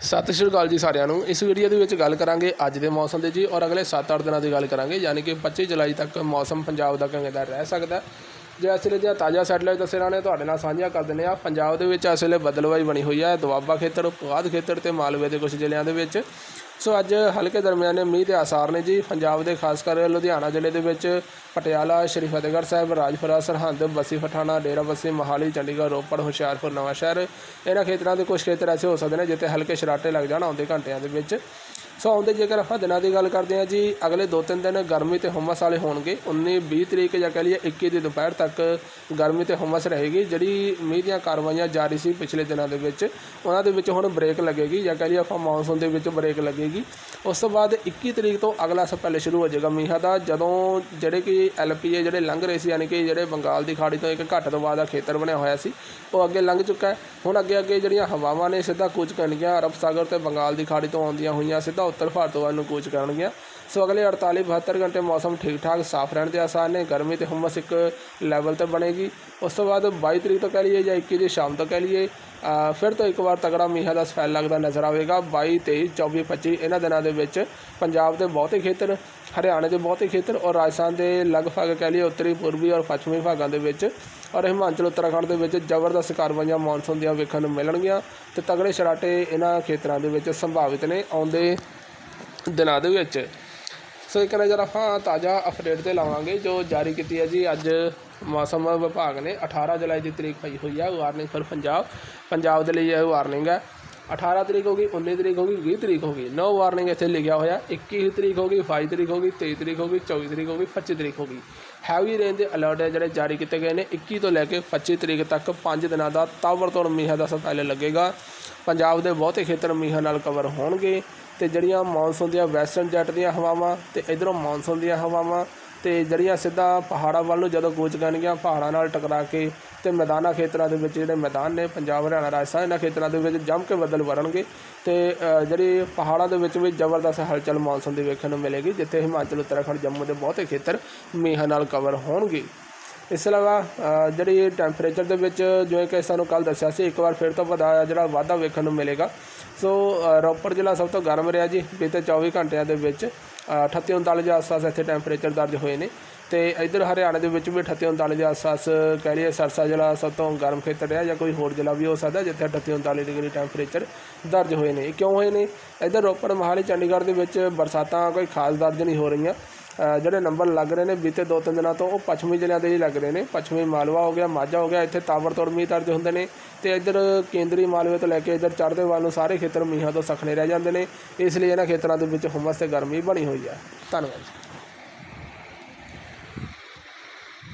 ਸਤਿ ਸ਼੍ਰੀ ਅਕਾਲ ਜੀ ਸਾਰਿਆਂ ਨੂੰ। ਇਸ ਵੀਡੀਓ ਦੇ ਵਿੱਚ ਗੱਲ ਕਰਾਂਗੇ ਅੱਜ ਦੇ ਮੌਸਮ ਦੀ ਜੀ ਔਰ ਅਗਲੇ 7-8 ਦਿਨਾਂ ਦੀ ਗੱਲ ਕਰਾਂਗੇ, ਯਾਨੀ ਕਿ 25 ਜੁਲਾਈ ਤੱਕ ਮੌਸਮ ਪੰਜਾਬ ਦਾ ਕਿਵੇਂ ਦਾ ਰਹਿ ਸਕਦਾ। ਜੇ ਇਸ ਵੇਲੇ ਦੀਆਂ ਤਾਜ਼ਾ ਸੈਟਲਾਈਟ ਤਸਵੀਰਾਂ ਨੇ ਤੁਹਾਡੇ ਨਾਲ ਸਾਂਝੀਆਂ ਕਰ ਦਿੰਦੇ ਆ ਪੰਜਾਬ ਦੇ ਵਿੱਚ ਇਸ ਵੇਲੇ ਬਦਲਵਾਈ ਬਣੀ ਹੋਈ ਹੈ। ਦੁਆਬਾ ਖੇਤਰ ਪੁਆਧ ਖੇਤਰ ਤੇ ਮਾਲਵੇ ਦੇ ਕੁਝ ਜ਼ਿਲ੍ਹਿਆਂ ਦੇ ਵਿੱਚ। ਸੋ ਅੱਜ ਹਲਕੇ ਦਰਮਿਆਨੇ ਮੀਂਹ ਦੇ ਆਸਾਰ ਨੇ ਜੀ। ਪੰਜਾਬ ਦੇ ਖਾਸ ਕਰ ਲੁਧਿਆਣਾ ਜ਼ਿਲ੍ਹੇ ਦੇ ਵਿੱਚ ਪਟਿਆਲਾ, ਸ਼੍ਰੀ ਫਤਿਹਗੜ੍ਹ ਸਾਹਿਬ, ਰਾਜਪੁਰਾ, ਸਰਹੰਦ, ਬੱਸੀ ਪਠਾਣਾ ਡੇਰਾਬੱਸੀ ਮੋਹਾਲੀ, ਚੰਡੀਗੜ੍ਹ, ਰੋਪੜ, ਹੁਸ਼ਿਆਰਪੁਰ, ਨਵਾਂਸ਼ਹਿਰ। ਇਹਨਾਂ ਖੇਤਰਾਂ ਦੇ ਕੁਝ ਖੇਤਰ ਐਸੇ ਹੋ ਸਕਦੇ ਨੇ ਜਿੱਥੇ ਹਲਕੇ ਸ਼ਰਾਟੇ ਲੱਗ ਜਾਣ ਆਉਂਦੇ ਘੰਟਿਆਂ ਦੇ ਵਿੱਚ। ਸੋ ਆਉਂਦੇ ਜੇਕਰ ਆਪਾਂ ਦਿਨਾਂ ਦੀ ਗੱਲ ਕਰਦੇ ਹਾਂ ਜੀ, ਅਗਲੇ 2-3 ਦਿਨ ਗਰਮੀ ਤੇ ਹੁਮਸ ਵਾਲੇ ਹੋਣਗੇ। 19 20 ਤਰੀਕ ਜਾਂ ਕਹ ਲਈਏ 21 ਦੀ ਦੁਪਹਿਰ ਤੱਕ ਗਰਮੀ ਤੇ ਹੁਮਸ ਰਹੇਗੀ। ਜਿਹੜੀ ਮੀਂਹ ਦੀਆਂ ਕਾਰਵਾਈਆਂ ਜਾਰੀ ਸੀ ਪਿਛਲੇ ਦਿਨਾਂ ਦੇ ਵਿੱਚ, ਉਹਨਾਂ ਦੇ ਵਿੱਚ ਹੁਣ ਬ੍ਰੇਕ ਲੱਗੇਗੀ ਜਾਂ ਕਹ ਲਈਏ ਆਪਾਂ ਮੌਨਸੂਨ ਦੇ ਵਿੱਚ ਬ੍ਰੇਕ ਲੱਗੇਗੀ। ਉਸ ਤੋਂ ਬਾਅਦ 21 ਤਰੀਕ ਤੋਂ ਅਗਲਾ ਸਪੈਲ ਸ਼ੁਰੂ ਹੋ ਜਾਏਗਾ ਮੀਂਹਾਂ ਦਾ। ਜਦੋਂ ਜਿਹੜੇ ਕਿ ਐਲਪੀਏ ਜਿਹੜੇ ਲੰਘ ਰਹੇ ਸੀ, ਯਾਨੀ ਕਿ ਜਿਹੜੇ ਬੰਗਾਲ ਦੀ ਖਾੜੀ ਤੋਂ ਇੱਕ ਘੱਟ ਤੋਂ ਬਾਅਦ ਦਾ ਖੇਤਰ ਬਣਿਆ ਹੋਇਆ ਸੀ, ਉਹ ਅੱਗੇ ਲੰਘ ਚੁੱਕਾ ਹੈ। ਹੁਣ ਅੱਗੇ ਅੱਗੇ ਜਿਹੜੀਆਂ ਹਵਾਵਾਂ ਨੇ ਸਿੱਧਾ ਕੁਝ ਕਰਨਗੀਆਂ ਅਰਬ ਸਾਗਰ ਤੇ ਬੰਗਾਲ ਦੀ ਖਾੜੀ ਤੋਂ ਆਉਂਦੀਆਂ ਹੋਈਆਂ, ਸਿੱਧਾ ਉੱਤਰ ਭਾਰਤ ਵੱਲ ਨੂੰ ਕੂਚ ਕਰਨਗੀਆਂ। ਸੋ ਅਗਲੇ 48 72 ਘੰਟੇ ਮੌਸਮ ਠੀਕ ਠਾਕ ਸਾਫ਼ ਰਹਿਣ ਦੇ ਆਸਾਰ ਨੇ। ਗਰਮੀ ਤੇ ਹੁਮਸ ਇੱਕ ਲੈਵਲ ਤੇ ਬਣੇਗੀ। ਉਸ ਤੋਂ ਬਾਅਦ 22 ਤਰੀਕ ਤੋਂ ਕਹਿ ਲਈਏ ਜਾਂ 21 ਦੀ ਸ਼ਾਮ ਤੋਂ ਕਹਿ ਲਈਏ ਫਿਰ ਤੋਂ ਇੱਕ ਵਾਰ ਤਗੜਾ ਮੀਂਹਾਂ ਦਾ ਸਫੈਲ ਲੱਗਦਾ ਨਜ਼ਰ ਆਵੇਗਾ। 22 23 24 25 ਇਹਨਾਂ ਦਿਨਾਂ ਦੇ ਵਿੱਚ ਪੰਜਾਬ ਦੇ ਬਹੁਤੇ ਖੇਤਰ, ਹਰਿਆਣੇ ਦੇ ਬਹੁਤੇ ਖੇਤਰ ਔਰ ਰਾਜਸਥਾਨ ਦੇ ਲਗਭਗ ਕਹਿ ਲਈਏ ਉੱਤਰੀ, ਪੂਰਬੀ ਔਰ ਪੱਛਮੀ ਭਾਗਾਂ ਦੇ ਵਿੱਚ ਔਰ ਹਿਮਾਚਲ, ਉੱਤਰਾਖੰਡ ਦੇ ਵਿੱਚ ਜ਼ਬਰਦਸਤ ਕਾਰਵਾਈਆਂ ਮੌਨਸੂਨ ਦੀਆਂ ਵੇਖਣ ਨੂੰ ਮਿਲਣਗੀਆਂ ਤੇ ਤਗੜੇ ਸ਼ਰਾਟੇ ਇਹਨਾਂ ਖੇਤਰਾਂ ਦੇ ਵਿੱਚ ਸੰਭਾਵਿਤ ਨੇ। ਆਉਂਦੇ ਦਿਨਾਂ ਦੇ ਵਿੱਚ। ਸੋ ਇੱਕ ਨਜ਼ਰ ਆਪਾਂ ਤਾਜ਼ਾ ਅਪਡੇਟ ਤੇ ਲਾਵਾਂਗੇ ਜੋ ਜਾਰੀ ਕੀਤੀ ਹੈ ਜੀ। ਅੱਜ ਮੌਸਮ ਵਿਭਾਗ ਨੇ 18 ਜੁਲਾਈ ਦੀ ਤਰੀਕ ਪਾਈ ਹੋਈ ਹੈ ਵਾਰਨਿੰਗ ਫॉर ਪੰਜਾਬ। ਪੰਜਾਬ ਦੇ ਲਈ ਇਹ ਵਾਰਨਿੰਗ ਹੈ। 18 ਤਰੀਕ ਹੋ ਗਈ 19 ਤਰੀਕ ਹੋ ਗਈ 20 ਤਰੀਕ ਹੋ ਗਈ। ਨੋ ਵਾਰਨਿੰਗ ਇੱਥੇ ਲਿਖਿਆ ਹੋਇਆ 21 ਤਰੀਕ ਹੋ ਗਈ 22 ਤਰੀਕ ਹੋ ਗਈ 23 ਤਰੀਕ ਹੋ ਗਈ 24 ਤਰੀਕ ਹੋ ਗਈ 25 ਤਰੀਕ ਹੋ ਗਈ। ਹੈਵੀ ਰੇਂਜ ਦੇ ਅਲਰਟ ਹੈ ਜਿਹੜੇ ਜਾਰੀ ਕੀਤੇ ਗਏ ਨੇ 21 ਤੋਂ ਲੈ ਕੇ 25 ਤਰੀਕ ਤੱਕ 5 ਦਿਨਾਂ ਦਾ ਤਾਬੜਤੋੜ ਮੀਂਹਾਂ ਦਾ ਸਪੈਲ ਲੱਗੇਗਾ। ਪੰਜਾਬ ਦੇ ਬਹੁਤੇ ਖੇਤਰ ਮੀਂਹਾਂ ਨਾਲ ਕਵਰ ਹੋਣਗੇ ਤੇ ਜਿਹੜੀਆਂ ਮੌਨਸੂਨ ਦੀਆਂ ਵੈਸਟਰਨ ਜੈਟ ਦੀਆਂ ਹਵਾਵਾਂ ਤੇ ਇਧਰੋਂ ਮੌਨਸੂਨ ਦੀਆਂ ਹਵਾਵਾਂ ਤੇ ਜਿਹੜੀਆਂ ਸਿੱਧਾ ਪਹਾੜਾਂ ਵੱਲ ਨੂੰ ਜਦੋਂ ਕੂਚ ਕਰਨਗੀਆਂ ਪਹਾੜਾਂ ਨਾਲ ਟਕਰਾ ਕੇ ਤੇ ਮੈਦਾਨਾ ਖੇਤਰਾਂ ਦੇ ਵਿੱਚ ਜਿਹੜੇ ਮੈਦਾਨ ਨੇ ਪੰਜਾਬ ਹਰਿਆਣਾ ਰਾਜਸਥਾਨ ਇਹਨਾਂ ਖੇਤਰਾਂ ਦੇ ਵਿੱਚ ਜੰਮ ਕੇ ਬੱਦਲ ਵਰਨਗੇ ਤੇ ਅ, ਜਿਹੜੀ ਪਹਾੜਾਂ ਦੇ ਵਿੱਚ ਵੀ ਜ਼ਬਰਦਸਤ ਹਲਚਲ ਮੌਨਸੂਨ ਦੀ ਵੇਖਣ ਨੂੰ ਮਿਲੇਗੀ ਜਿੱਥੇ ਹਿਮਾਚਲ ਉੱਤਰਾਖੰਡ ਜੰਮੂ ਦੇ ਬਹੁਤੇ ਖੇਤਰ ਮੀਂਹਾਂ ਨਾਲ ਕਵਰ ਹੋਣਗੇ। ਇਸ ਤੋਂ ਇਲਾਵਾ ਜਿਹੜੀ ਟੈਂਪਰੇਚਰ ਦੇ ਵਿੱਚ ਜਿਵੇਂ ਕਿ ਸਾਨੂੰ ਕੱਲ ਦੱਸਿਆ ਸੀ ਇੱਕ ਵਾਰ ਫਿਰ ਤੋਂ ਵਧਾ ਜਿਹੜਾ ਵਾਧਾ ਵੇਖਣ ਨੂੰ ਮਿਲੇਗਾ। ਸੋ ਰੋਪੜ ਜ਼ਿਲ੍ਹਾ ਸਭ ਤੋਂ ਗਰਮ ਰਿਹਾ ਜੀ ਬੀਤੇ 24 ਘੰਟਿਆਂ ਦੇ ਵਿੱਚ ਅ, 38 39 ਦੇ ਆਸ-ਪਾਸ ਇੱਥੇ ਟੈਂਪਰੇਚਰ ਦਰਜ ਹੋਏ ਨੇ। ਤੇ ਇੱਧਰ ਹਰਿਆਣਾ ਦੇ ਵਿੱਚ ਵੀ 38 39 ਦੇ ਆਸ-ਪਾਸ ਕਹਿ ਲਈਏ ਸਰਸਾ ਜ਼ਿਲ੍ਹਾ ਸਭ ਤੋਂ ਗਰਮ ਖੇਤਰ ਰਿਹਾ ਜਾਂ ਕੋਈ ਹੋਰ ਜ਼ਿਲ੍ਹਾ ਵੀ ਹੋ ਸਕਦਾ ਜਿੱਥੇ 38 39 ਡਿਗਰੀ ਟੈਂਪਰੇਚਰ ਦਰਜ ਹੋਏ ਨੇ। ਕਿਉਂ ਹੋਏ ਨੇ? ਇੱਧਰ ਰੋਪੜ ਮੋਹਾਲੀ ਚੰਡੀਗੜ੍ਹ ਦੇ ਵਿੱਚ ਬਰਸਾਤਾਂ ਕੋਈ ਖਾਸ ਦਰਜ ਨਹੀਂ ਹੋ ਰਹੀਆਂ। ਜਿਹੜੇ ਨੰਬਰ ਲੱਗ ਰਹੇ ਨੇ ਬੀਤੇ ਦੋ ਤਿੰਨ ਦਿਨਾਂ ਤੋਂ, ਉਹ ਪੱਛਮੀ ਜ਼ਿਲ੍ਹਿਆਂ ਦੇ ਹੀ ਲੱਗ ਰਹੇ ਨੇ। ਪੱਛਮੀ ਮਾਲਵਾ ਹੋ ਗਿਆ, ਮਾਝਾ ਹੋ ਗਿਆ, ਇੱਥੇ ਤਾਬੜਤੋੜ ਮੀਂਹ ਦਰਜ ਹੁੰਦੇ ਨੇ ਤੇ ਇੱਧਰ ਕੇਂਦਰੀ ਮਾਲਵੇ ਤੋਂ ਲੈ ਕੇ ਇੱਧਰ ਚੜ੍ਹਦੇ ਵੱਲ ਨੂੰ ਸਾਰੇ ਖੇਤਰ ਮੀਂਹਾਂ ਤੋਂ ਸਖਣੇ ਰਹਿ ਜਾਂਦੇ ਨੇ। ਇਸ ਲਈ ਇਹਨਾਂ ਖੇਤਰਾਂ ਦੇ ਵਿੱਚ ਹੁਮਸ ਤੇ ਗਰਮੀ ਬਣੀ ਹੋਈ ਹੈ। ਧੰਨਵਾਦ